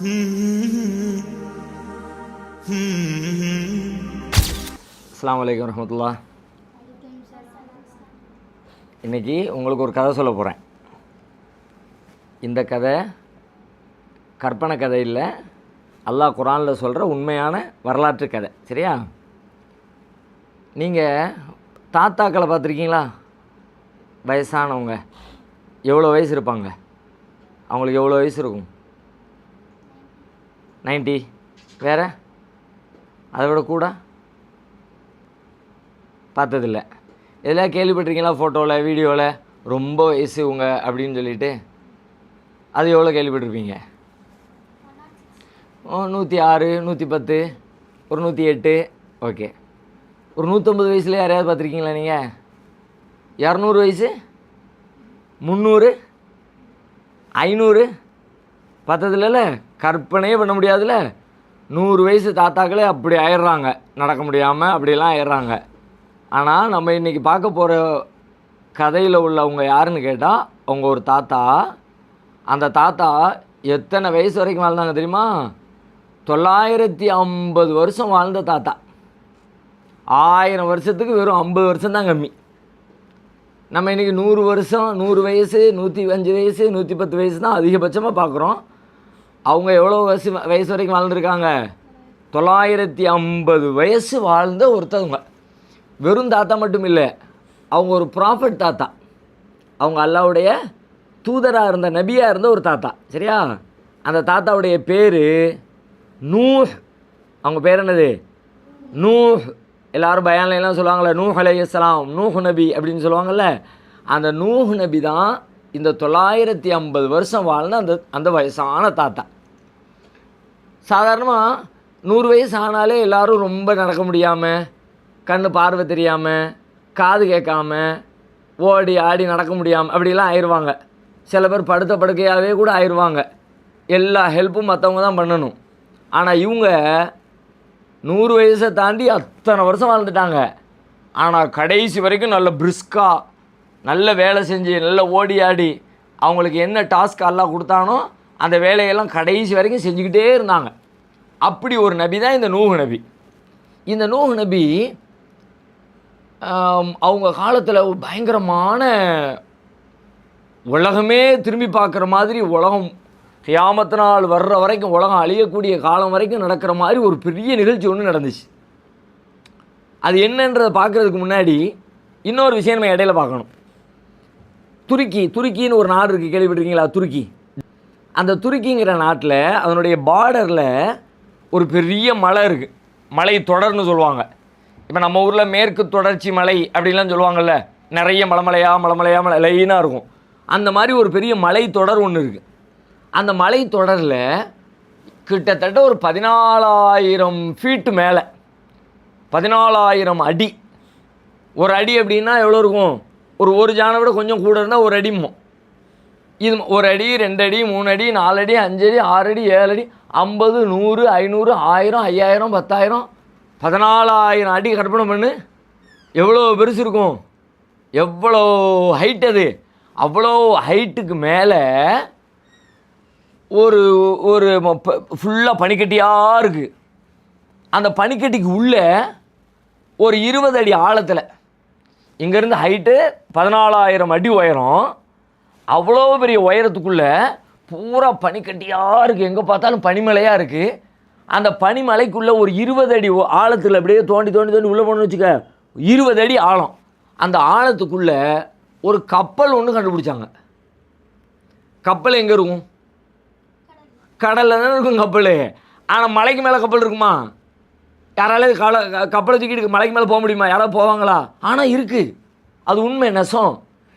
அஸ்லாம் வலைக்கம் வரமத்துல்லா இன்றைக்கி உங்களுக்கு ஒரு கதை சொல்ல போகிறேன் இந்த கதை கற்பனை கதை இல்லை அல்லாஹ் குரானில் சொல்கிற உண்மையான வரலாற்று கதை. சரியா? நீங்கள் தாத்தாக்களை பார்த்துருக்கீங்களா? வயசானவங்க. எவ்வளோ வயசு இருப்பாங்க? அவங்களுக்கு எவ்வளோ வயசு இருக்கும்? நைன்ட்டி வேறு? அதை விட கூட? பார்த்ததில்ல. இதெல்லாம் கேள்விப்பட்டிருக்கீங்களா ஃபோட்டோவில் வீடியோவில் ரொம்ப வயசு உங்கள் அப்படின்னு சொல்லிட்டு. அது எவ்வளோ கேள்விப்பட்டிருப்பீங்க? நூற்றி ஆறு நூற்றி பத்து ஒரு நூற்றி எட்டு ஓகே. ஒரு நூற்றம்பது வயசில் யாரையாவது பார்த்துருக்கீங்களா நீங்கள் இரநூறு வயசு? முந்நூறு? ஐநூறு? பார்த்ததில்லல கற்பனையே பண்ண முடியாதுல்ல நூறு வயசு தாத்தாக்களே அப்படி ஆயிடுறாங்க நடக்க முடியாமல் அப்படிலாம் ஆயிடுறாங்க ஆனால் நம்ம இன்றைக்கி பார்க்க போகிற கதையில் உள்ளவங்க யாருன்னு கேட்டால் அவங்க ஒரு தாத்தா. அந்த தாத்தா எத்தனை வயசு வரைக்கும் வாழ்ந்தாங்க தெரியுமா? தொள்ளாயிரத்தி ஐம்பது வருஷம் வாழ்ந்த தாத்தா. ஆயிரம் வருஷத்துக்கு வெறும் ஐம்பது வருஷம் தான் கம்மி. நம்ம இன்றைக்கி நூறு வருஷம் நூறு வயசு நூற்றி அஞ்சு வயசு நூற்றி பத்து வயசு தான் அதிகபட்சமாக பார்க்குறோம். அவங்க எவ்வளோ வயசு வயசு வரைக்கும் வாழ்ந்துருக்காங்க? தொள்ளாயிரத்தி ஐம்பது வயசு வாழ்ந்த ஒருத்தவங்க வெறும் தாத்தா மட்டும் இல்லை அவங்க ஒரு ப்ராஃபட் தாத்தா. அவங்க அல்லாவுடைய தூதராக இருந்த நபியாக இருந்த ஒரு தாத்தா. சரியா? அந்த தாத்தாவுடைய பேர் நூஹ். அவங்க பேர் என்னது? நூஹ். எல்லாரும் பயான்ல சொல்லுவாங்கள்ல நூஹ் அலையாம் நூஹ் நபி அப்படின்னு சொல்லுவாங்கள்ல அந்த நூஹ் நபி தான் இந்த தொள்ளாயிரத்தி ஐம்பது வருஷம் வாழ்ந்த அந்த அந்த வயசான தாத்தா. சாதாரணமாக நூறு வயசு ஆனாலே எல்லோரும் ரொம்ப நடக்க முடியாமல் கண் பார்வை தெரியாமல் காது கேட்காம ஓடி ஆடி நடக்க முடியாமல் அப்படிலாம் ஆயிடுவாங்க சில பேர் படுத்த படுக்கையாகவே கூட ஆயிடுவாங்க எல்லா ஹெல்ப்பும் மற்றவங்க தான் பண்ணணும். ஆனால் இவங்க நூறு வயசை தாண்டி அத்தனை வருஷம் வாழ்ந்துட்டாங்க. ஆனால் கடைசி வரைக்கும் நல்ல பிரிஸ்காக நல்ல வேலை செஞ்சு நல்ல ஓடி ஆடி அவங்களுக்கு என்ன டாஸ்க் எல்லாம் கொடுத்தானோ அந்த வேலையெல்லாம் கடைசி வரைக்கும் செஞ்சுக்கிட்டே இருந்தாங்க. அப்படி ஒரு நபி தான் இந்த நூஹு நபி. இந்த நூஹு நபி அவங்க காலத்தில் பயங்கரமான உலகமே திரும்பி பார்க்குற மாதிரி உலகம் கியாமத்து நாள் வர்ற வரைக்கும் உலகம் அழியக்கூடிய காலம் வரைக்கும் நடக்கிற மாதிரி ஒரு பெரிய நிகழ்ச்சி ஒன்று நடந்துச்சு. அது என்னன்றதை பார்க்குறதுக்கு முன்னாடி இன்னொரு விஷயம் நம்ம இடையில பார்க்கணும். துருக்கி துருக்கின்னு ஒரு நாடு இருக்குது கேள்விப்பட்டிருக்கீங்களா? துருக்கி. அந்த துருக்கிங்கிற நாட்டில் அதனுடைய பார்டரில் ஒரு பெரிய மலை இருக்குது மலை தொடர்னு சொல்லுவாங்க. இப்போ நம்ம ஊரில் மேற்கு தொடர்ச்சி மலை அப்படின்லாம் சொல்லுவாங்கள்ல நிறைய மலைமலையா மலைமலையா மலை லைனாக இருக்கும். அந்த மாதிரி ஒரு பெரிய மலை தொடர் ஒன்று இருக்குது அந்த மலை தொடரில் கிட்டத்தட்ட ஒரு பதினாலாயிரம் ஃபீட்டு மேலே. பதினாலாயிரம் அடி. ஒரு அடி அப்படின்னா எவ்வளோ இருக்கும்? ஒரு ஒரு ஜானை விட கொஞ்சம் கூட இருந்தால் ஒரு அடிமோ இது ஒரு அடி ரெண்டு அடி மூணு அடி நாலு அடி அஞ்சு அடி ஆறு அடி ஏழு அடி ஐம்பது நூறு ஐநூறு ஆயிரம் ஐயாயிரம் பத்தாயிரம் பதினாலாயிரம் அடி கற்பனை பண்ணு. எவ்வளோ பெருசு இருக்கும்? எவ்வளோ ஹைட் அது? அவ்வளோ ஹைட்டுக்கு மேலே ஒரு ஒரு ஃபுல்லாக பனிக்கட்டியாக இருக்குது அந்த பனிக்கட்டிக்கு உள்ளே ஒரு இருபது அடி ஆழத்தில் இங்கேருந்து ஹைட்டு பதினாலாயிரம் அடி உயரம். அவ்வளோ பெரிய உயரத்துக்குள்ளே பூரா பனிக்கட்டியாக இருக்குது எங்கே பார்த்தாலும் பனிமலையாக இருக்குது அந்த பனிமலைக்குள்ளே ஒரு இருபது அடி ஆழத்தில் அப்படியே தோண்டி தோண்டி தோண்டி உள்ளே போகணும்னு வச்சுக்க இருபது அடி ஆழம். அந்த ஆழத்துக்குள்ளே ஒரு கப்பல் ஒன்று கண்டுபிடிச்சாங்க. கப்பல் எங்கே இருக்கும்? கடலில் தானே இருக்கும் கப்பல். ஆனால் மலைக்கு மேலே கப்பல் இருக்குமா? யாராலும் கால கப்பலை தூக்கிட்டு மலைக்கு மேலே போக முடியுமா? யாராவது போவாங்களா? ஆனால் இருக்குது அது உண்மை நெசம்.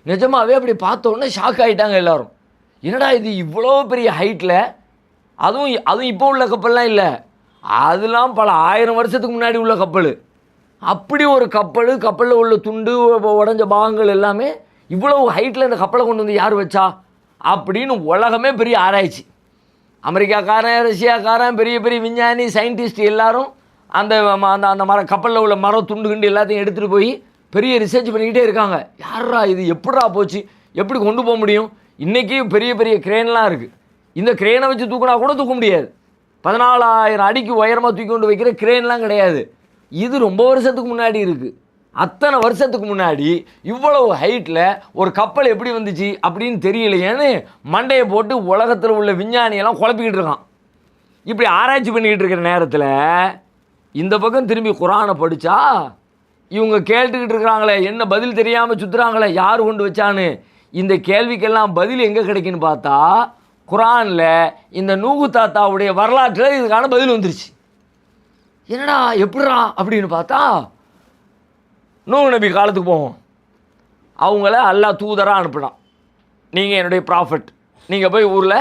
நிஜமாகவே அப்படி பார்த்தோன்னே ஷாக் ஆகிட்டாங்க எல்லோரும். என்னடா இது இவ்வளோ பெரிய ஹைட்டில் அதுவும் அதுவும் இப்போ உள்ள கப்பல்லாம் இல்லை. அதெல்லாம் பல ஆயிரம் வருஷத்துக்கு முன்னாடி உள்ள கப்பல். அப்படி ஒரு கப்பல் கப்பலில் உள்ள துண்டு உடஞ்ச பாகங்கள் எல்லாமே இவ்வளோ ஹைட்டில் இந்த கப்பலை கொண்டு வந்து யார் வச்சா? அப்படின்னு உலகமே பெரிய ஆராய்ச்சி. அமெரிக்காக்காரன் ரஷ்யாக்காரன் பெரிய பெரிய விஞ்ஞானி சயின்டிஸ்ட் எல்லாரும் அந்த ம- அந்த அந்த மர கப்பலில் உள்ள மரம் துண்டு கிண்டு எல்லாத்தையும் எடுத்துகிட்டு போய் பெரிய ரிசர்ச் பண்ணிக்கிட்டே இருக்காங்க. யாரா இது? எப்படா போச்சு? எப்படி கொண்டு போக முடியும்? இன்றைக்கி பெரிய பெரிய கிரேன்லாம் இருக்குது இந்த கிரேனை வச்சு தூக்கினா கூட தூக்க முடியாது. பதினாலாயிரம் அடிக்கு உயரமாக தூக்கி கொண்டு வைக்கிற கிரேன்லாம் கிடையாது. இது ரொம்ப வருஷத்துக்கு முன்னாடி இருக்குது அத்தனை வருஷத்துக்கு முன்னாடி இவ்வளவு ஹைட்டில் ஒரு கப்பல் எப்படி வந்துச்சு அப்படின்னு தெரியலையேன்னு மண்டையை போட்டு உலகத்தில் உள்ள விஞ்ஞானியெல்லாம் குழப்பிக்கிட்டு இருக்கான். இப்படி ஆராய்ச்சி பண்ணிக்கிட்டு இருக்கிற நேரத்தில் இந்த பக்கம் திரும்பி குரானை படித்தா இவங்க கேட்டுக்கிட்டு இருக்கிறாங்களே என்ன பதில் தெரியாமல் சுற்றுறாங்களே யார் கொண்டு வச்சான்னு? இந்த கேள்விக்கெல்லாம் பதில் எங்கே கிடைக்குன்னு பார்த்தா குரானில் இந்த நூகு தாத்தாவுடைய வரலாற்றில் இதுக்கான பதில் வந்துருச்சு. என்னடா எப்படிடா அப்படின்னு பார்த்தா நூகு நபி காலத்துக்கு போவோம். அவங்கள அல்லாஹ் தூதராக அனுப்பினான். நீங்கள் என்னுடைய ப்ராஃபிட் நீங்கள் போய் ஊரில்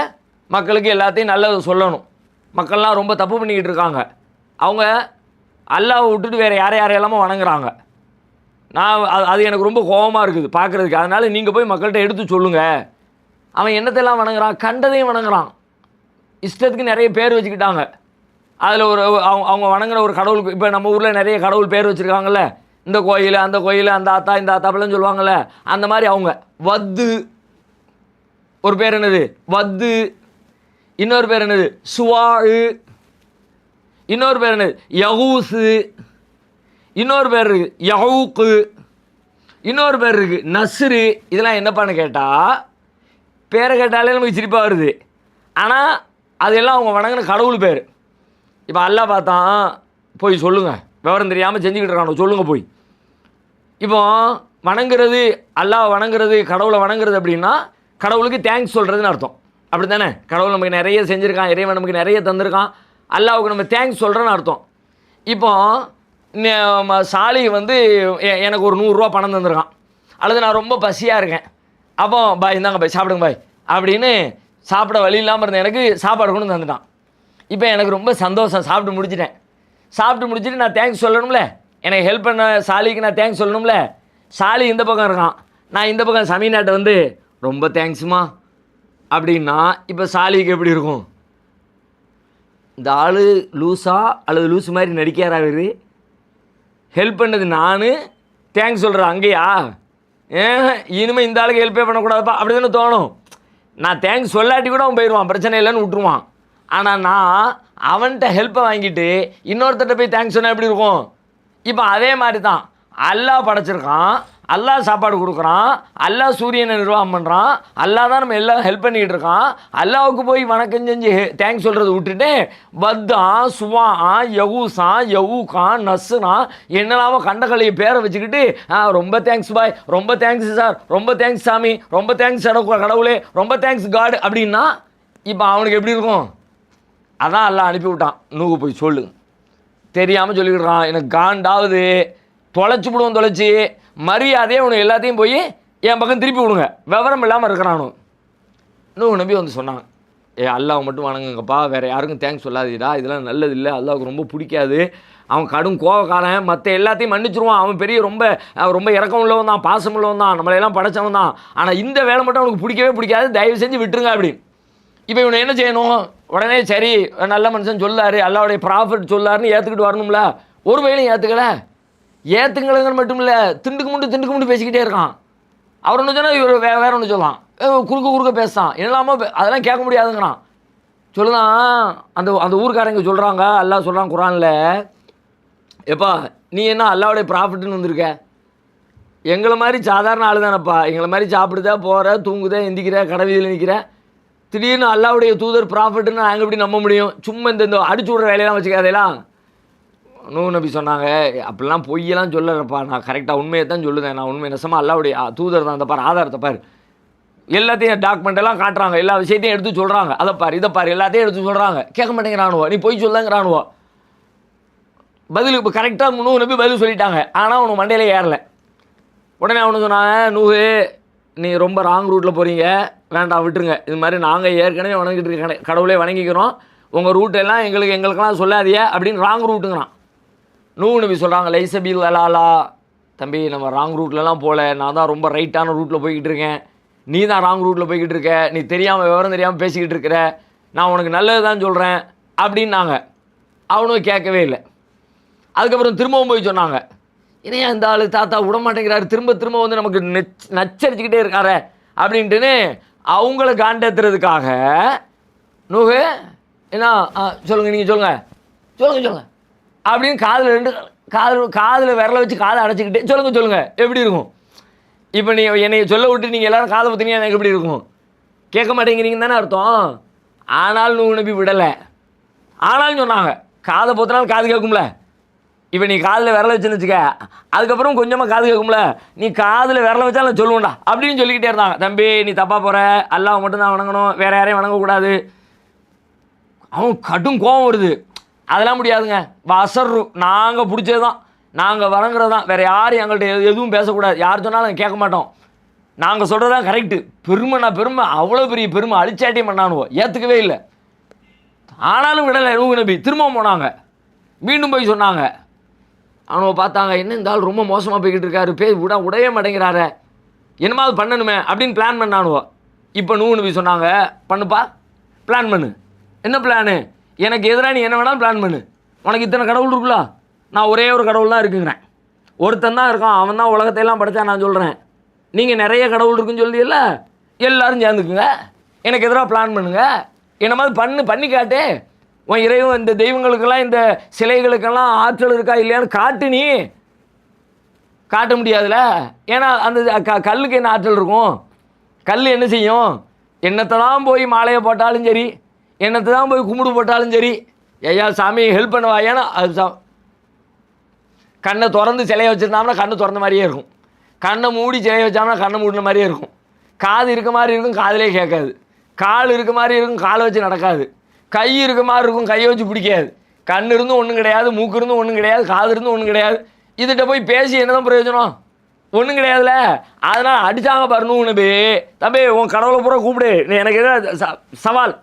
மக்களுக்கு எல்லாத்தையும் நல்லது சொல்லணும். மக்கள்லாம் ரொம்ப தப்பு பண்ணிக்கிட்டு இருக்காங்க. அவங்க அல்லாவை விட்டுட்டு வேறு யாரை யாரையெல்லாமோ வணங்குறாங்க. நான் அது அது எனக்கு ரொம்ப கோபமாக இருக்குது பார்க்குறதுக்கு. அதனால் நீங்கள் போய் மக்கள்கிட்ட எடுத்து சொல்லுங்கள் அவன் என்னத்தையெல்லாம் வணங்குறான்? கண்டதையும் வணங்குறான். இஷ்டத்துக்கு நிறைய பேர் வச்சுக்கிட்டாங்க. அதில் ஒரு அவங்க அவங்க வணங்குற ஒரு கடவுளுக்கு இப்போ நம்ம ஊரில் நிறைய கடவுள் பேர் வச்சுருக்காங்கல்ல. இந்த கோயில் அந்த கோயில் அந்த ஆத்தா இந்த ஆத்தாப்பெல்லாம் சொல்லுவாங்கள்ல அந்த மாதிரி அவங்க. வத்து. ஒரு பேர் என்னது? வத்து. இன்னொரு பேர் என்னது? சுவாழு. இன்னொரு பேர் என்னது? யகூசு இன்னொரு பேர் இருக்கு யகூக்கு. இன்னொரு பேர் இருக்கு நஸ்ரு. இதெல்லாம் என்னப்பான்னு கேட்டால் பேரை கேட்டாலே நமக்கு சிரிப்பாக வருது. ஆனால் அதெல்லாம் அவங்க வணங்கின கடவுள் பேர். இப்போ அல்லாஹ் பார்த்தான் போய் சொல்லுங்கள் விவரம் தெரியாமல் செஞ்சுக்கிட்டு இருக்கானோ சொல்லுங்கள் போய். இப்போ வணங்குறது அல்லாவை வணங்குறது கடவுளை வணங்குறது அப்படின்னா கடவுளுக்கு தேங்க்ஸ் சொல்கிறதுன்னு அர்த்தம். அப்படி தானே கடவுள் நமக்கு நிறைய செஞ்சுருக்கான் இறைவன் நமக்கு நிறைய தந்திருக்கான். அல்லாவுக்கு நம்ம தேங்க்ஸ் சொல்கிறோன்னு அர்த்தம். இப்போ சாலி வந்து எனக்கு ஒரு நூறுரூவா பணம் தந்திருக்கான். அல்லது நான் ரொம்ப பசியாக இருக்கேன். அப்போ பாய் இந்தாங்க பாய் சாப்பிடுங்க பாய் அப்படின்னு சாப்பிட வழி இல்லாமல் இருந்த எனக்கு சாப்பாடு கொண்டு தந்துட்டான். இப்போ எனக்கு ரொம்ப சந்தோஷம் சாப்பிட்டு முடிச்சிட்டேன். சாப்பிட்டு முடிச்சிட்டு நான் தேங்க்ஸ் சொல்லணும்ல? எனக்கு ஹெல்ப் பண்ண சாலிக்கு நான் தேங்க்ஸ் சொல்லணும்ல? சாலி இந்த பக்கம் இருக்கான். நான் இந்த பக்கம் சமீநாட்டை வந்து ரொம்ப தேங்க்ஸ்மா அப்படின்னா இப்போ சாலிக்கு எப்படி இருக்கும்? இந்த ஆள் லூஸா அல்லது லூஸ் மாதிரி நடிக்காரா அவர் ஹெல்ப் பண்ணது நான். தேங்க்ஸ் சொல்கிறேன் அங்கேயா? ஏன்? இனிமேல் இந்த ஆளுக்கு ஹெல்ப்பே பண்ணக்கூடாதுப்பா. அப்படி தானே தோணும். நான் தேங்க்ஸ் சொல்லாட்டி கூட அவன் போயிடுவான் பிரச்சனை இல்லைன்னு விட்டுருவான். ஆனால் நான் அவன்கிட்ட ஹெல்ப்பை வாங்கிட்டு இன்னொருத்தர்கிட்ட போய் தேங்க்ஸ் சொன்னால் எப்படி இருக்கும்? இப்போ அதே மாதிரி தான் அல்லாஹ் படைச்சிருக்கான். அல்லாஹ் சாப்பாடு கொடுக்குறான் அல்லாஹ் சூரியனை நிர்வாகம் பண்ணுறான் அல்லாஹ் தான் நம்ம எல்லாம் ஹெல்ப் பண்ணிக்கிட்டு இருக்கான். அல்லாவுக்கு போய் வணக்கம் செஞ்சு தேங்க்ஸ் சொல்கிறத விட்டுட்டு பத்தான் சுவான் யகூசான் யவூகான் நஸ்ஸுனான் என்னெல்லாமோ கண்டகலையை பேரை வச்சுக்கிட்டு ஆ ரொம்ப தேங்க்ஸ் பாய் ரொம்ப தேங்க்ஸ் சார் ரொம்ப தேங்க்ஸ் சாமி ரொம்ப தேங்க்ஸ் கடவுளே ரொம்ப தேங்க்ஸ் காடு அப்படின்னா இப்போ அவனுக்கு எப்படி இருக்கும்? அதான் எல்லாம் அனுப்பிவிட்டான் நூகு போய் சொல்லு. தெரியாமல் சொல்லிக்கிட்டுறான் எனக்கு காண்டாவது தொலைச்சி விடுவோம் தொலைச்சி. மரியாதையே உனக்கு எல்லாத்தையும் போய் என் பக்கம் திருப்பி விடுங்க. விவரம் இல்லாமல் இருக்கிறானு? நூறு நம்பி வந்து சொன்னாங்க. ஏ அல்லாவை மட்டும் வணங்குங்கப்பா. வேறு யாருக்கும் தேங்க்ஸ் சொல்லாதீடா. இதெல்லாம் நல்லது இல்லை அல்லாவுக்கு ரொம்ப பிடிக்காது. அவன் கடும் கோவக்காரன். மற்ற எல்லாத்தையும் மன்னிச்சிருவான். அவன் பெரிய ரொம்ப அவன் ரொம்ப இறக்கம் உள்ளவன் தான் பாசம் உள்ளவன் தான். நம்மளையெல்லாம் படைச்சவன் தான். ஆனால் இந்த வேலை மட்டும் அவனுக்கு பிடிக்கவே பிடிக்காது. தயவு செஞ்சு விட்டுருங்க அப்படின்னு இப்போ இவனை என்ன செய்யணும்? உடனே சரி நல்ல மனுஷன் சொல்லாரு. அல்லாவுடைய ப்ராஃபிட் சொல்லாருன்னு ஏற்றுக்கிட்டு வரணும்ல. ஒரு வயலையும் ஏற்றுக்கலை ஏற்றுங்களுங்கன்னு மட்டும் இல்லை திண்டுக்கு முண்டு திண்டுக்கு முண்டு பேசிக்கிட்டே இருக்கான். அவர் ஒன்று சொன்னால் இவர் வே வேற ஒன்று சொல்லலாம். குறுக்க குறுக்க பேசுகிறான் என்னலாமோ அதெல்லாம் கேட்க முடியாதுங்கிறான். சொல்லுதான் அந்த அந்த ஊருக்காரங்க சொல்கிறாங்க அல்லா சொல்கிறான் குரானில் எப்பா நீ என்ன அல்லாவுடைய ப்ராஃபிட்னு வந்திருக்க? எங்களை மாதிரி சாதாரண ஆள் தானப்பா. எங்களை மாதிரி சாப்பிடுதா போகிற தூங்குத எந்திக்கிற கடை வீதியில் நிற்கிற திடீர்னு அல்லாவுடைய தூதர் ப்ராஃபிட்னு நாங்கள் எப்படி நம்ப முடியும்? சும்மா இந்த இந்த அடிச்சு விட்ற வேலையெல்லாம் வச்சுக்காதேலாம் நூ நபி சொன்னாங்க. அப்படிலாம் பொய்யெல்லாம் சொல்லறப்பா நான் கரெக்டாக உண்மையை தான் சொல்லுதேன். நான் உண்மை நெசமாக அல்லாவுடைய தூதர் தான். அந்த பார் ஆதாரத்தை பார். எல்லாத்தையும் டாக்குமெண்ட் எல்லாம் காட்டுறாங்க. எல்லா விஷயத்தையும் எடுத்து சொல்கிறாங்க அதை பார் இதை பார் எல்லாத்தையும் எடுத்து சொல்கிறாங்க கேட்க மாட்டேங்கிறானுவோ. நீ பொய் சொல்லுங்கிறானுவோ. பதில் இப்போ கரெக்டாக நூறு நம்பி பதில் சொல்லிட்டாங்க. ஆனால் அவனுக்கு மண்டையில் ஏறல. உடனே அவனு சொன்னாங்க நூறு நீ ரொம்ப ராங் ரூட்டில் போகிறீங்க வேண்டாம் விட்டுருங்க. இது மாதிரி நாங்கள் ஏற்கனவே வணங்கிட்டு இருக்க கடவுளே வணங்கிக்கிறோம். உங்கள் ரூட்டெல்லாம் எங்களுக்கு எங்களுக்கெல்லாம் சொல்லாதிய அப்படின்னு ராங் ரூட்டுங்கிறான் நூ நபி சொல்கிறாங்க லைசபில் அலாலா. தம்பி நம்ம ராங் ரூட்லலாம் போகல நான் தான் ரொம்ப ரைட்டான ரூட்டில் போய்கிட்டு இருக்கேன். நீ தான் ராங் ரூட்டில் போய்கிட்டு இருக்க. நீ தெரியாமல் விவரம் தெரியாமல் பேசிக்கிட்டு இருக்கிற. நான் உனக்கு நல்லது தான் சொல்கிறேன் அப்படின்னாங்க. அவனும் கேட்கவே இல்லை. அதுக்கப்புறம் திரும்பவும் போய் சொன்னாங்க. இணையா இந்த ஆள் தாத்தா விட மாட்டேங்கிறாரு? திரும்ப திரும்ப வந்து நமக்கு நெச் நச்சரிச்சுக்கிட்டே இருக்காரு. அப்படின்ட்டுன்னு அவங்கள காண்டேத்துறதுக்காக நூகு என்ன? ஆ சொல்லுங்கள் நீங்கள் சொல்லுங்கள் சொல்லுங்கள் சொல்லுங்கள் அப்படின்னு காதில் ரெண்டு காதில் காதில் விரல வச்சு காதை அடைச்சிக்கிட்டே சொல்லுங்கள் சொல்லுங்கள் எப்படி இருக்கும்? இப்போ நீ என்னை சொல்ல விட்டு நீங்கள் எல்லாரும் காதை பற்றினீங்க எனக்கு எப்படி இருக்கும்? கேட்க மாட்டேங்கிறீங்கன்னு தானே அர்த்தம்? ஆனால் நூகு நபி விடலை. ஆனாலும் சொன்னாங்க காதை பொத்தினாலும் காது கேட்கும்ல. இப்போ நீ காதில் விரல வச்சுன்னு வச்சுக்க அதுக்கப்புறம் கொஞ்சமாக காது கேட்கும்ல. நீ காதில் விரல வச்சா நான் அப்படின்னு சொல்லிக்கிட்டே இருந்தாங்க. தம்பி நீ தப்பாக போகிற அல்லாவை மட்டும்தான் வணங்கணும். வேறு யாரையும் வணங்கக்கூடாது. அவன் கடும் கோவம் வருது. அதெல்லாம் முடியாதுங்க. வசர்ரு நாங்கள் பிடிச்சது தான் நாங்கள் வணங்குறது தான் வேறு யாரும் எங்கள்கிட்ட எதுவும் பேசக்கூடாது. யார் சொன்னாலும் கேட்க மாட்டோம். நாங்கள் சொல்கிறது தான் கரெக்டு பெருமைனா பெருமை அவ்வளோ பெரிய பெருமை அழிச்சாட்டியம் பண்ணானுவோ. ஏற்றுக்கவே இல்லை. ஆனாலும் விடலை நூகு நபி. திரும்ப போனாங்க. மீண்டும் போய் சொன்னாங்க. அவனுவை பார்த்தாங்க என்ன இந்த ஆள் ரொம்ப மோசமாக போய்கிட்டு இருக்காரு. பே விட உடவே மாட்டேங்கிறாரு. என்னமாவது பண்ணணுமே அப்படின்னு பிளான் பண்ணானுவோ. இப்போ நூகு நபி சொன்னாங்க பண்ணுப்பா. பிளான் பண்ணு. என்ன பிளானு எனக்கு எதிராக நீ என்ன வேணாலும் பிளான் பண்ணு. உனக்கு இத்தனை கடவுள் இருக்குல்ல? நான் ஒரே ஒரு கடவுள் தான் இருக்குங்கிறேன். ஒருத்தன் தான் இருக்கான் அவன் தான் உலகத்தையெல்லாம் படைச்சா நான் சொல்கிறேன் நீங்கள் நிறைய கடவுள் இருக்குன்னு சொல்லியில்ல எல்லோரும் சேர்ந்துக்குங்க. எனக்கு எதிராக பிளான் பண்ணுங்க. என்ன மாதிரி பண்ணு பண்ணி காட்டு. உன் இறைவன் இந்த தெய்வங்களுக்கெல்லாம் இந்த சிலைகளுக்கெல்லாம் ஆற்றல் இருக்கா இல்லையான்னு காட்டு நீ. காட்ட முடியாதுல்ல? ஏன்னா அந்த க கல்லுக்கு என்ன ஆற்றல் இருக்கும்? கல் என்ன செய்யும்? என்னத்தை தான் போய் மாலையை போட்டாலும் சரி என்னத்தை தான் போய் கும்பிடு போட்டாலும் சரி. ஐயா சாமி ஹெல்ப் பண்ண ஏன்னா அது சா கண்ணை திறந்து சிலையை வச்சுருந்தோம்னா கண்ணை திறந்த மாதிரியே இருக்கும். கண்ணை மூடி சிலையை வச்சோம்னா கண்ணை மூடின மாதிரியே இருக்கும். காது இருக்க மாதிரி இருக்கும் காதிலே கேட்காது. கால் இருக்க மாதிரி இருக்கும் காலை வச்சு நடக்காது. கை இருக்க மாதிரி இருக்கும் கையை வச்சு பிடிக்காது. கண் இருந்தும் ஒன்றும் கிடையாது மூக்கு இருந்தும் ஒன்றும் கிடையாது காது இருந்தும் ஒன்றும் கிடையாது. இதுகிட்ட போய் பேசி என்னதான் பிரயோஜனம்? ஒன்றும் கிடையாதுல. அதனால் அடித்தாங்க பரணும் நபி தம்பி உன் கடவுளை பூரா கூப்பிடு. எனக்கு எதாவது ச- சவால்.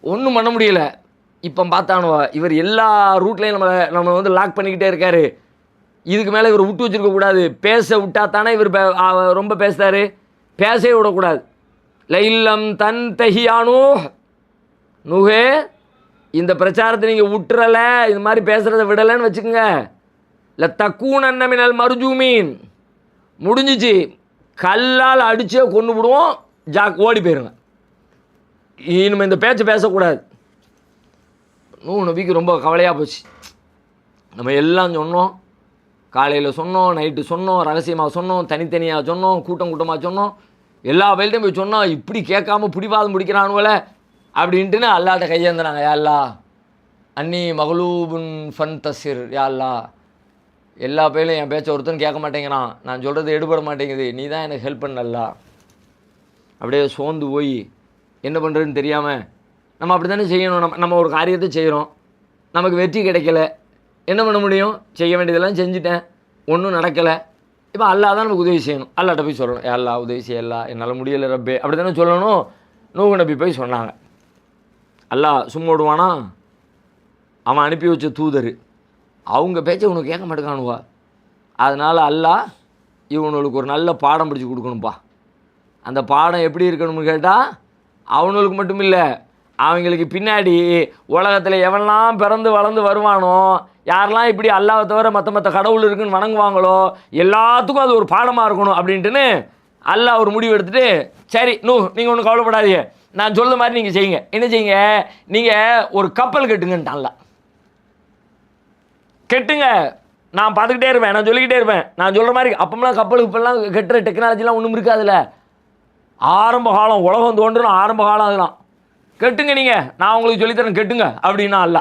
ஒன்றும் பண்ண முடியல. இப்போ பார்த்தானுவா இவர் எல்லா ரூட்லேயும் நம்மளை நம்ம வந்து லாக் பண்ணிக்கிட்டே இருக்காரு. இதுக்கு மேலே இவர் விட்டு வச்சுருக்கக்கூடாது பேச விட்டா தானே இவர் பே- ரொம்ப பேசுகிறாரு பேசவே விடக்கூடாது. லைல்லம் தன் தஹியானோ நுகே இந்த பிரச்சாரத்தை நீங்கள் விட்டுறல இது மாதிரி பேசுகிறத விடலைன்னு வச்சுக்கோங்க. இல்லை தக்கூன் மினல் மருஜூமீன். முடிஞ்சிச்சு. கல்லால் அடித்தே கொண்டு விடுவோம் ஜாக் ஓடி போயிருங்க. இனிமே இந்த பேச்சை பேசக்கூடாது. நூறு நபிக்கு ரொம்ப கவலையாக போச்சு. நம்ம எல்லாம் சொன்னோம். காலையில் சொன்னோம் நைட்டு சொன்னோம் ரகசியமாக சொன்னோம் தனித்தனியாக சொன்னோம் கூட்டம் கூட்டமாக சொன்னோம். எல்லா பயில்ட்டையும் போய் சொன்னோம் இப்படி கேட்காம பிடிவாதம் பிடிக்கிறானுவல அப்படின்ட்டுன்னு அல்லாட்ட கையேந்தினாங்க யாழ்லா அன்னி மகளூபுன் ஃபன் தசிர் யாழ்லா எல்லா பேரும் என் பேச்சை ஒருத்தன் கேட்க மாட்டேங்கிறான். நான் சொல்கிறது எடுபட மாட்டேங்குது. நீ தான் எனக்கு ஹெல்ப் பண்ணலா அப்படியே சோர்ந்து போய் என்ன பண்ணுறதுன்னு தெரியாமல் நம்ம அப்படி தானே செய்யணும். நம்ம நம்ம ஒரு காரியத்தை செய்கிறோம் நமக்கு வெற்றி கிடைக்கல. என்ன பண்ண முடியும்? செய்ய வேண்டியதெல்லாம் செஞ்சுட்டேன். ஒன்றும் நடக்கலை. இப்போ அல்லா தான் நமக்கு உதவி செய்யணும். அல்லாட்ட போய் சொல்லணும். "ஏ உதவி செய்யலா என்னால் முடியலை ரப்பே. அப்படி தானே சொல்லணும். நூகு நபி போய் சொன்னாங்க. அல்லா சும்மா விடுவானா? அவன் அனுப்பி வச்ச தூதர். அவங்க பேச்சை உனக்கு கேட்க மாட்டேங்கானுவா அதனால் அல்லாஹ் இவனுக்கு ஒரு நல்ல பாடம் பிடிச்சி கொடுக்கணும்ப்பா அந்த பாடம் எப்படி இருக்கணும்னு கேட்டால் அவனுக்கு மட்டும் இல்லை அவங்களுக்கு பின்னாடி உலகத்தில் எவன்லாம் பிறந்து வளர்ந்து வருவானோ யாரெல்லாம் இப்படி அல்லாவை தவிர மற்ற மற்ற கடவுள் இருக்குன்னு வணங்குவாங்களோ எல்லாத்துக்கும் அது ஒரு பாடமாக இருக்கணும் அப்படின்ட்டுன்னு அல்லா ஒரு முடிவு எடுத்துகிட்டு சரி நூ நீங்கள் ஒன்றும் கவலைப்படாதீங்க. நான் சொல்ல மாதிரி நீங்கள் செய்யுங்க. என்ன செய்யுங்க? நீங்கள் ஒரு கப்பல் கட்டுங்கன்ட்டான்ல கெட்டுங்க. நான் பார்த்துக்கிட்டே இருப்பேன் நான் சொல்லிக்கிட்டே இருப்பேன். நான் சொல்கிற மாதிரி அப்போம்லாம் கப்பல் இப்போல்லாம் கெட்டுற டெக்னாலஜிலாம் ஒன்றும் இருக்காதுல்ல. ஆரம்ப காலம் உலகம் தோன்றும் ஆரம்ப காலம் அதெல்லாம் கெட்டுங்க நீங்கள் நான் உங்களுக்கு சொல்லித்தரேன் கெட்டுங்க அப்படின்னா அல்ல.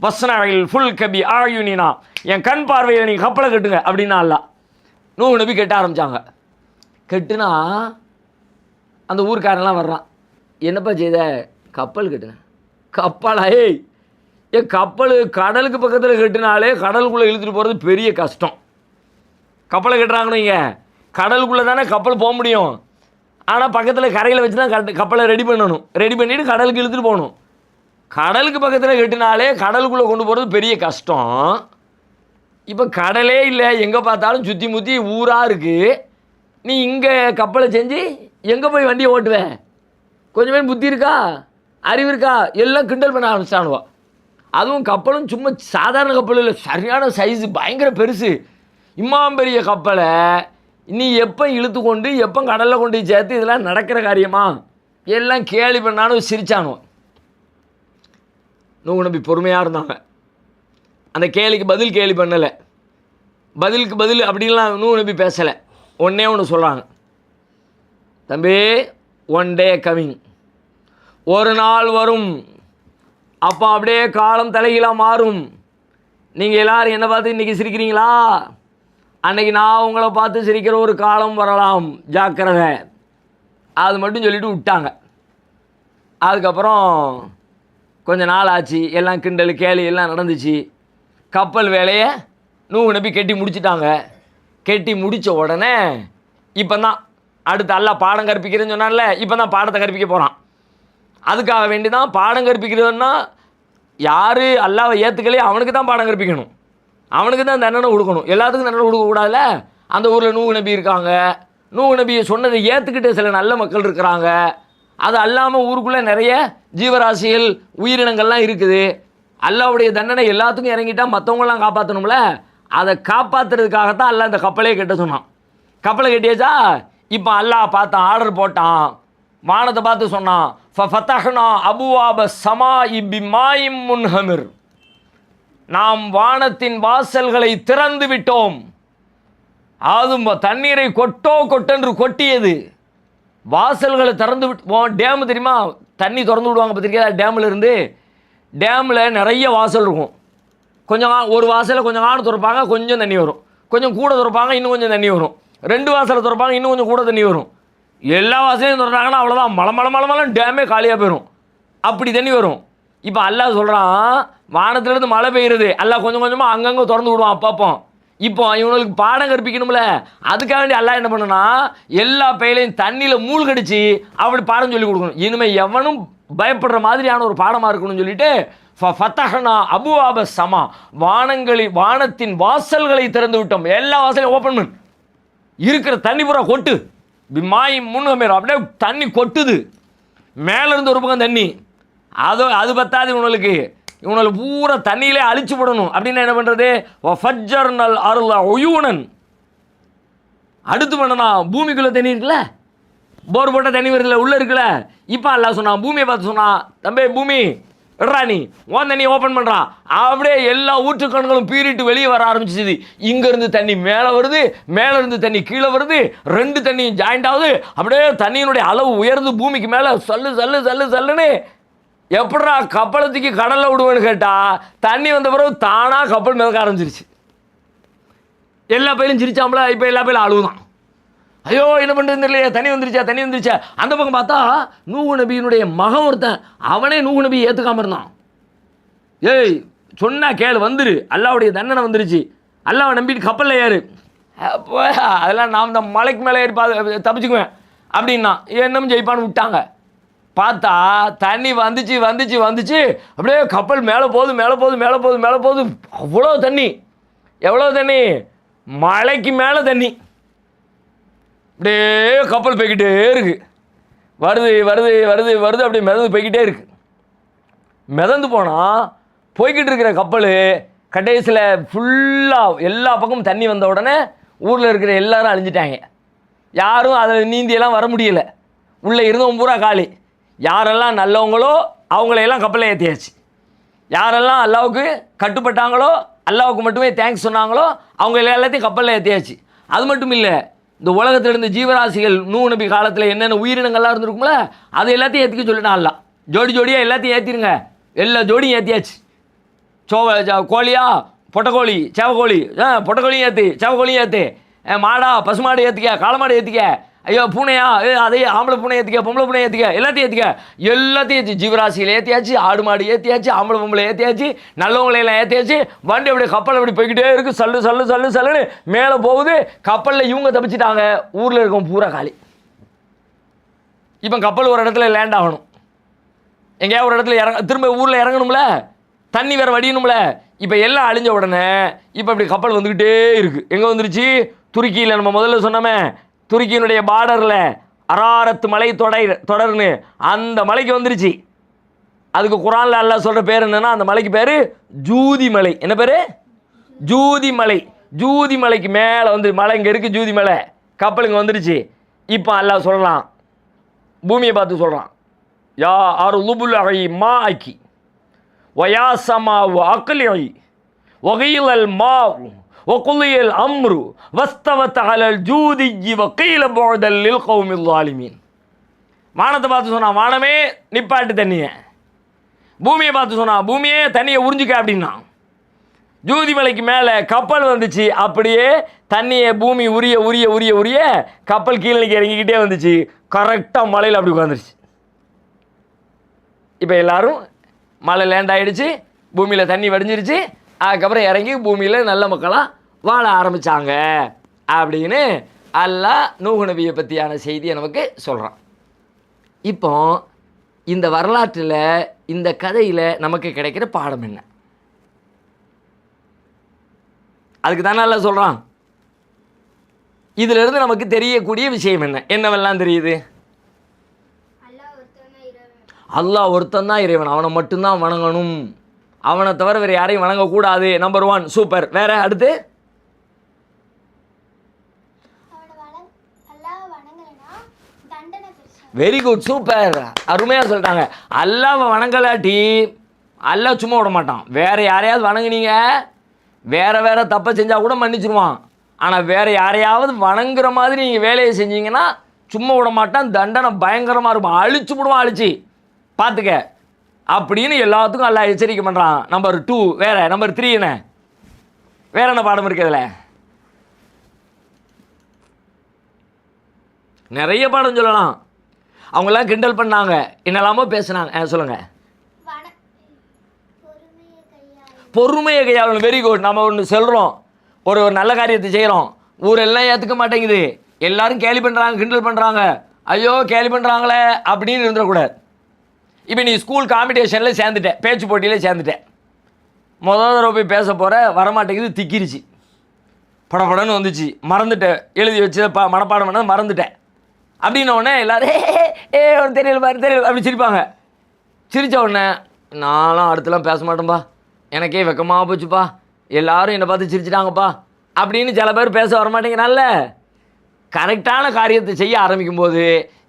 வசனவையில் ஃபுல் கபி ஆயுனினா என் கண் பார்வையில் நீங்கள் கப்பலை கட்டுங்க அப்படின்னா அல்ல. நூறு நபி கெட்ட ஆரம்பித்தாங்க கெட்டுனா அந்த ஊருக்காரெல்லாம் வர்றான். என்னப்பா செய்த? கப்பல் கட்டுங்க கப்பலா? ஏய் ஏ கப்பல் கடலுக்கு பக்கத்தில் கட்டினாலே கடலுக்குள்ளே இழுத்துட்டு போகிறது பெரிய கஷ்டம். கப்பலை கட்டுறாங்கன்னு கடலுக்குள்ளே தானே கப்பல் போக முடியும். ஆனால் பக்கத்தில் கரையில் வச்சு தான் கட் கப்பலை ரெடி பண்ணணும். ரெடி பண்ணிவிட்டு கடலுக்கு இழுத்துட்டு போகணும். கடலுக்கு பக்கத்தில் கட்டினாலே கடலுக்குள்ளே கொண்டு போகிறது பெரிய கஷ்டம். இப்போ கடலே இல்லை. எங்கே பார்த்தாலும் சுற்றி முற்றி ஊராக இருக்குது நீ இங்கே கப்பலை செஞ்சு எங்கே போய் வண்டியை ஓட்டுவேன் கொஞ்சம் பேர் புத்தி இருக்கா? அறிவு இருக்கா? எல்லாம் கிண்டல் பண்ண ஆரம்பிச்சானுவா அதுவும் கப்பலும் சும்மா சாதாரண கப்பல் இல்லை. சரியான சைஸு பயங்கர பெருசு. இம்மாம் பெரிய கப்பலை நீ எப்போ இழுத்து கொண்டு எப்போ கடலில் கொண்டு போய் சேர்த்து இதெல்லாம் நடக்கிற காரியமா எல்லாம் கேலி பண்ணாலும் சிரித்தானோ நூ நம்பி பொறுமையாக இருந்தாங்க அந்த கேலிக்கு பதில் கேலி பண்ணலை பதிலுக்கு பதில் அப்படின்லாம் நூ நம்பி பேசலை ஒன்றே ஒன்று சொல்கிறாங்க தம்பி ஒன் டே கமிங் ஒரு நாள் வரும் அப்போ அப்படியே காலம் தலைகீழாக மாறும் நீங்கள் எல்லாரும் என்ன பார்த்து இன்றைக்கி சிரிக்கிறீங்களா அன்னைக்கு நான் உங்களை பார்த்து சிரிக்கிற ஒரு காலம் வரலாம். ஜாக்கிரதை. அது மட்டும் சொல்லிட்டு விட்டாங்க. அதுக்கப்புறம் கொஞ்ச நாள் ஆச்சு. எல்லாம் கிண்டல் கேலி எல்லாம் நடந்துச்சு. கப்பல் வேலையை நூறு நம்பி கட்டி முடிச்சிட்டாங்க. கட்டி முடித்த உடனே இப்போ தான் அடுத்து அல்ல பாடம் கற்பிக்கிறேன்னு சொன்னான்ல இப்போ தான் பாடத்தை கற்பிக்க போகிறான் அதுக்காக வேண்டி தான் பாடம் கற்பிக்கிறதுன்னா யார் அல்லாவை ஏற்றுக்கலையே அவனுக்கு தான் பாடம் கற்பிக்கணும். அவனுக்கு தான் தண்டனை கொடுக்கணும். எல்லாத்துக்கும் தண்டனை கொடுக்கக்கூடாதுல அந்த ஊரில் நூகு நபி இருக்காங்க. நூகு நபியை சொன்னதை ஏற்றுக்கிட்ட சில நல்ல மக்கள் இருக்கிறாங்க. அது அல்லாமல் ஊருக்குள்ளே நிறைய ஜீவராசிகள் உயிரினங்கள்லாம் இருக்குது. அல்லாவுடைய தண்டனை எல்லாத்துக்கும் இறங்கிட்டால் மற்றவங்களாம் காப்பாற்றணும்ல அதை காப்பாற்றுறதுக்காகத்தான் அல்லா இந்த கப்பலே கட்ட சொன்னான். கப்பலை கட்டியாச்சா? இப்போ அல்லாஹ் பார்த்தான் ஆர்டர் போட்டான். வானத்தை பார்த்து சொன்னான். ஃபத்தஹ்னா அபுவாப சமா இபி மாயிம் முன்ஹமிர். நாம் வானத்தின் வாசல்களை திறந்து விட்டோம். அதுவும் தண்ணீரை கொட்டோ கொட்டென்று கொட்டியது. வாசல்களை திறந்து விட்டு டேமு தெரியுமா? தண்ணி திறந்து விடுவாங்க பார்த்திருக்கியா? டேமில் இருந்து டேமில் நிறைய வாசல் இருக்கும். கொஞ்சம் கா- ஒரு வாசலில் கொஞ்சம் காணம் திறப்பாங்க கொஞ்சம் தண்ணி வரும். கொஞ்சம் கூட திறப்பாங்க இன்னும் கொஞ்சம் தண்ணி வரும். ரெண்டு வாசலை திறப்பாங்க இன்னும் கொஞ்சம் கூட தண்ணி வரும். எல்லா வாசலையும் திறந்தாங்கன்னா அவ்வளோதான் மலை மலை மலை மலை டேமே காலியாக போயிடும் அப்படி தண்ணி வரும். இப்போ அல்லாஹ் சொல்கிறான் வானத்துலேருந்து மழை பெய்யுறது. அல்லாஹ் கொஞ்சம் கொஞ்சமாக அங்கங்கே திறந்து விடுவான் அப்பப்போ. இப்போ இவங்களுக்கு பாடம் கற்பிக்கணும்ல. அதுக்காக வேண்டி அல்லாஹ் என்ன பண்ணுனா எல்லா பையிலையும் தண்ணியில் மூழ்கடிச்சு அப்படி பாடம் சொல்லி கொடுக்கணும். இனிமேல் எவனும் பயப்படுற மாதிரியான ஒரு பாடமாக இருக்கணும்னு சொல்லிட்டு ஃபத்தஹனா அபுவாப சமா. வானங்களை வானத்தின் வாசல்களை திறந்து விட்டோம். எல்லா வாசலையும் ஓப்பன் பண்ணு. இருக்கிற தண்ணி பூரா கொட்டு. மாய் முன்னமேறும் அப்படியே தண்ணி கொட்டுது. மேலேருந்து ஒரு பக்கம் தண்ணி. அது அது பத்தாது இவனுக்கு. இவனுக்கு பூரா தண்ணியிலே அழிச்சு விடணும். அப்படின்னு என்ன பண்ணுறது ஃபஜ்ஜர்னல் அருள ஒயூனன் அடுத்து பண்ணனா பூமிக்குள்ளே தண்ணி இருக்குல்ல? போர் போட்ட தண்ணி வருதுல உள்ளே இருக்குல்ல? இப்போ அல்ல சொன்னான் பூமியை பார்த்து சொன்னான் தம்பி பூமி விட்றா நீ. ஓன் தண்ணி ஓப்பன் பண்ணுறான் அப்படியே எல்லா ஊற்றுக்கண்களும் பீரிட்டு வெளியே வர ஆரம்பிச்சிது. இங்கேருந்து தண்ணி மேலே வருது மேலே இருந்து தண்ணி கீழே வருது ரெண்டு தண்ணியும் ஜாயிண்ட் ஆகுது. அப்படியே தண்ணியினுடைய அளவு உயர்ந்து பூமிக்கு மேலே சல்லு சல்லு சல்லு சல்லுன்னு எப்படா கப்பலை தூக்கி கடலில் விடுவேன்னு கேட்டால் தண்ணி வந்த பிறகு தானாக கப்பல் மிதக்க ஆரம்பிச்சிருச்சு எல்லா பயிலும் சிரிச்சாம்பளா இப்போ எல்லா பயிலும் அழுவுதான். ஐயோ என்ன பண்ணுறது இல்லையா தண்ணி வந்துருச்சா தண்ணி வந்துருச்சா. அந்த பக்கம் பார்த்தா நூகு நபியினுடைய மகன் ஒருத்தன் அவனே நூகு நபியை ஏற்றுக்காம இருந்தான். ஏய் சொன்னா கேளு வந்துரு. அல்லாவுடைய தண்டனை வந்துருச்சு. அல்லாவை நம்பிட்டு கப்பலில் ஏறு. அப்போ அதெல்லாம் நான் இந்த மலைக்கு மேலே ஏறி பா தப்பிச்சுக்குவேன். அப்படின்னா என்னமும் ஜெயிப்பான்னு விட்டாங்க. பார்த்தா தண்ணி வந்துச்சு வந்துச்சு வந்துச்சு. அப்படியே கப்பல் மேலே போகுது மேலே போகுது மேலே போகுது மேலே போகுது. அவ்வளோ தண்ணி. எவ்வளோ தண்ணி? மலைக்கு மேலே தண்ணி. அப்படியே கப்பல் போய்கிட்டே இருக்குது வருது வருது வருது வருது அப்படியே மிதந்து போய்கிட்டே இருக்குது மிதந்து போனால் போய்கிட்டு இருக்கிற கப்பல் கடைசியில் ஃபுல்லாக எல்லா பக்கமும் தண்ணி வந்த உடனே ஊரில் இருக்கிற எல்லாரும் அழிஞ்சிட்டாங்க. யாரும் அதில் நீந்தியெல்லாம் வர முடியல. உள்ளே இருந்தவன் பூரா காலி. யாரெல்லாம் நல்லவங்களோ அவங்களையெல்லாம் கப்பலில் ஏற்றியாச்சு யாரெல்லாம் அல்லாவுக்கு கட்டுப்பட்டாங்களோ அல்லாவுக்கு மட்டுமே தேங்க்ஸ் சொன்னாங்களோ அவங்க எல்லாத்தையும் கப்பலில் ஏற்றியாச்சு அது மட்டும் இல்லை இந்த உலகத்தில் இருந்த ஜீவராசிகள் நூ நபி காலத்தில் என்னென்ன உயிரினங்கள்லாம் இருந்திருக்கும்ல அது எல்லாத்தையும் ஏற்றிக்க சொல்லிட்டான் அல்லா ஜோடி ஜோடியாக எல்லாத்தையும் ஏற்றிருங்க எல்லா ஜோடியும் ஏற்றியாச்சு சோவ கோழியா பொட்டக்கோழி சேவக்கோழி ஆ பொட்டக்கோழியும் ஏற்று சேவக்கோழியும் ஏற்று மாடா பசுமாடு ஏற்றிக்க காளமாடு ஏற்றிக்க ஐயோ பூனையா? ஏ அதே ஆம்பளை பூனை ஏற்றிக்க பொம்பளை பூனை ஏற்றிக்க எல்லாத்தையும் ஏற்றிக்க எல்லாத்தையும் ஏற்றி ஜீவராசியில் ஏற்றியாச்சு ஆடு மாடு ஏற்றியாச்சு ஆம்பளை பொம்பளை ஏற்றியாச்சு நல்லவங்களையெல்லாம் ஏற்றியாச்சு வண்டி அப்படியே கப்பல் அப்படி போய்கிட்டே இருக்குது சல்லு சல்லு சல்லு சல்லுன்னு மேலே போகுது. கப்பலில் இவங்க தப்பிச்சிட்டாங்க. ஊரில் இருக்கவங்க பூரா காலி. இப்போ கப்பல் ஒரு இடத்துல லேண்ட் ஆகணும். எங்கேயாவது ஒரு இடத்துல இறங்க திரும்ப ஊரில் இறங்கணும்ல? தண்ணி வேறு வடியணும்ல? இப்போ எல்லாம் அழிஞ்ச உடனே இப்போ இப்படி கப்பல் வந்துக்கிட்டே இருக்குது எங்கே வந்துருச்சு? துருக்கியில் நம்ம முதல்ல சொன்னோமே துருக்கியினுடைய பார்டரில் அராரத்து மலை தொடர் தொடர்னு அந்த மலைக்கு வந்துருச்சு. அதுக்கு குரானில் அல்லா சொல்கிற பேர் என்னென்னா அந்த மலைக்கு பேர் ஜூதி மலை. என்ன பேர்? ஜூதி மலை. ஜூதி மலைக்கு மேலே வந்து மலை இங்கே இருக்குது ஜூதி மலை. கப்பலுங்க வந்துருச்சு. இப்போ அல்லா சொல்லலாம் பூமியை பார்த்து சொல்கிறான் யா ஆறு லுபுல் அகை மா ஆக்கி ஒயா சமா அகை ஒகையில் மா ஒகுலியல் அம்ரு வஸ்தவத்தாலல் ஜூதி வக்கீல போதலில் கௌமில் ஆலிமீன் வானத்தை பார்த்து சொன்னான் வானமே நிப்பாட்டு தண்ணியை. பூமியை பார்த்து சொன்னா பூமியே தண்ணியை உறிஞ்சிக்க அப்படின்னா. ஜூதி மலைக்கு மேலே கப்பல் வந்துச்சு அப்படியே தண்ணியை பூமி உரிய உரிய உரிய உரிய கப்பல் கீழே இறங்கிக்கிட்டே வந்துச்சு. கரெக்டாக மலையில் அப்படி உட்காந்துருச்சு இப்போ எல்லாரும் மழை லேண்ட் ஆகிடுச்சு பூமியில் தண்ணி வடிஞ்சிருச்சு அதுக்கப்புறம் இறங்கி பூமியில் நல்ல மக்களாக வாழ ஆரம்பித்தாங்க அப்படின்னு அல்லாஹ் நூஹு நபியை பற்றியான செய்தியை நமக்கு சொல்கிறான் இப்போ இந்த வரலாற்றில் இந்த கதையில் நமக்கு கிடைக்கிற பாடம் என்ன? அதுக்கு தானே அல்ல சொல்கிறான் இதிலிருந்து நமக்கு தெரியக்கூடிய விஷயம் என்ன? என்னவெல்லாம் தெரியுது? அல்லாஹ் ஒருத்தன் தான் இறைவன். அவனை மட்டும்தான் வணங்கணும். அவனை தவிர வேறு யாரையும் வணங்கக்கூடாது. நம்பர் ஒன் சூப்பர் வேற அடுத்து? வெரி குட் சூப்பர் அருமையாக சொல்லிட்டாங்க. அல்லாஹ் வணங்கலாட்டி அல்லாஹ் சும்மா விட மாட்டான். வேற யாரையாவது வணங்குனீங்க வேற வேற தப்பை செஞ்சால் கூட மன்னிச்சிருவான். ஆனால் வேற யாரையாவது வணங்குற மாதிரி நீங்கள் வேலையை செஞ்சீங்கன்னா சும்மா விட மாட்டான். தண்டனை பயங்கரமாக இருக்கும். அழிச்சு விடுவான் அழிச்சு. பார்த்துக்க. அப்படின்னு எல்லாத்துக்கும் எல்லாம் எச்சரிக்கை பண்ணுறான் நம்பர் டூ வேற நம்பர் த்ரீ என்ன? வேற என்ன பாடம் இருக்குது அதில் நிறைய பாடம் சொல்லலாம். அவங்கெல்லாம் கிண்டல் பண்ணாங்க. என்னெல்லாமோ பேசுனாங்க. சொல்லுங்க. பொறுமையை பொறுமையை கையாளணும். வெரி குட் நம்ம ஒன்று சொல்கிறோம் ஒரு ஒரு நல்ல காரியத்தை செய்கிறோம் ஊரெல்லாம் ஏற்றுக்க மாட்டேங்குது. எல்லாரும் கேலி பண்ணுறாங்க கிண்டல் பண்ணுறாங்க ஐயோ கேலி பண்ணுறாங்களே அப்படின்னு இருந்துடக்கூடாது. இப்போ நீ ஸ்கூல் காம்படிஷனில் சேர்ந்துட்டேன் பேச்சு போட்டியில் சேர்ந்துட்டேன் முதல் தடவை போய் பேச போகிற வரமாட்டேங்குது திக்கிருச்சு. படபடன்னு வந்துச்சு. மறந்துட்டேன் எழுதி வச்சு ப மனப்பாடம் பண்ண மறந்துட்டேன் அப்படின்ன உடனே எல்லாரும் "ஏ, ஏ தெரியல பாரு தெரியல அப்படி சிரிப்பாங்க. சிரித்த உடனே நானும் அடுத்தலாம் பேச மாட்டேன்பா. எனக்கே வெக்கமாக போச்சுப்பா. எல்லாரும் என்னை பார்த்து சிரிச்சிட்டாங்கப்பா. அப்படின்னு சில பேர் பேச வரமாட்டேங்கிறான்ல கரெக்டான காரியத்தை செய்ய ஆரம்பிக்கும் போது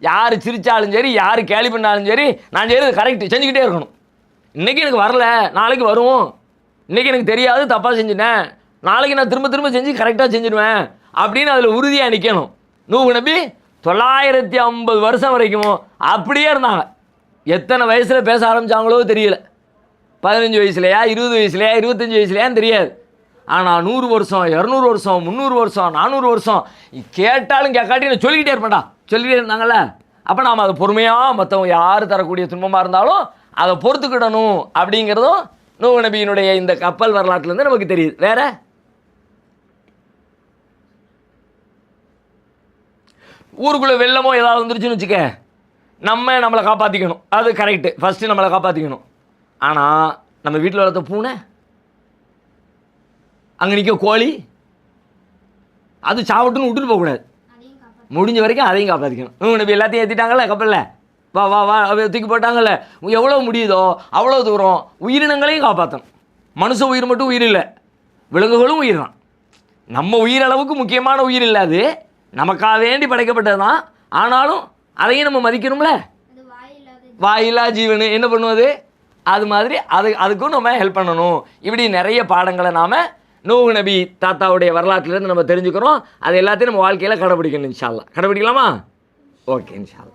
யார் சிரித்தாலும் சரி யார் கேலி பண்ணாலும் சரி நான் செய்கிறது கரெக்ட் செஞ்சுக்கிட்டே இருக்கணும். இன்றைக்கி எனக்கு வரல நாளைக்கு வரும் இன்றைக்கி எனக்கு தெரியாது தப்பாக செஞ்சுட்டேன். நாளைக்கு நான் திரும்ப திரும்ப செஞ்சு கரெக்டாக செஞ்சுடுவேன் அப்படின்னு அதில் உறுதியாக நிற்கணும் நூறு நபி தொள்ளாயிரத்தி ஐம்பது வருஷம் வரைக்கும் அப்படியே இருந்தாங்க. எத்தனை வயசில் பேச ஆரம்பித்தாங்களோ தெரியல. பதினஞ்சு வயசுலையா இருபது வயசுலையா இருபத்தஞ்சி வயசுலையான்னு தெரியாது. ஆனால் நூறு வருஷம் இரநூறு வருஷம் முந்நூறு வருஷம் நானூறு வருஷம் கேட்டாலும் கேட்காட்டி சொல்லிக்கிட்டே இருப்பேன்டா. சொல்லிக்கிட்டே இருந்தாங்கள்ல அப்போ நாம் அதை பொறுமையாக மற்றவங்க யார் தரக்கூடிய துன்பமாக இருந்தாலும் அதை பொறுத்துக்கிடணும் அப்படிங்கிறதும் நூ நபியினுடைய இந்த கப்பல் வரலாற்றுலேருந்து நமக்கு தெரியுது. வேற? ஊருக்குள்ளே வெள்ளமோ ஏதாவது வந்துருச்சுன்னு வச்சுக்க நம்ம நம்மளை காப்பாற்றிக்கணும் அது கரெக்டு ஃபஸ்ட்டு நம்மளை காப்பாற்றிக்கணும் ஆனால் நம்ம வீட்டில் வளர்த்த பூனை? அங்கே நிற்க கோழி. அது சாப்பிட்டுன்னு விட்டுட்டு போகக்கூடாது முடிஞ்ச வரைக்கும் அதையும் காப்பாற்றிக்கணும் இவங்க நம்பி எல்லாத்தையும் ஏற்றிட்டாங்கல்ல கப்பலில்? வா வா வா அவ தூக்கி போட்டாங்கல்ல? எவ்வளோ முடியுதோ அவ்வளோ தூரம் உயிரினங்களையும் காப்பாற்றணும் மனுஷ உயிர் மட்டும் உயிர் இல்லை. விலங்குகளும் உயிர் தான். நம்ம உயிரளவுக்கு முக்கியமான உயிர் இல்லை அது. நமக்காக வேண்டி படைக்கப்பட்டது தான் ஆனாலும் அதையும் நம்ம மதிக்கணும்ல? வாயில்லா ஜீவனு. என்ன பண்ணுவது? அது மாதிரி அது அதுக்கும் நம்ம ஹெல்ப் பண்ணணும். இப்படி நிறைய பாடங்களை நாம் நூஹ் நபி தாத்தாவுடைய வரலாற்றுலேருந்து நம்ம தெரிஞ்சுக்கிறோம். அது எல்லாத்தையும் நம்ம வாழ்க்கையில் கடைபிடிக்கணும் இன்ஷால்லா கடைபிடிக்கலாமா? ஓகே இன்ஷால்லா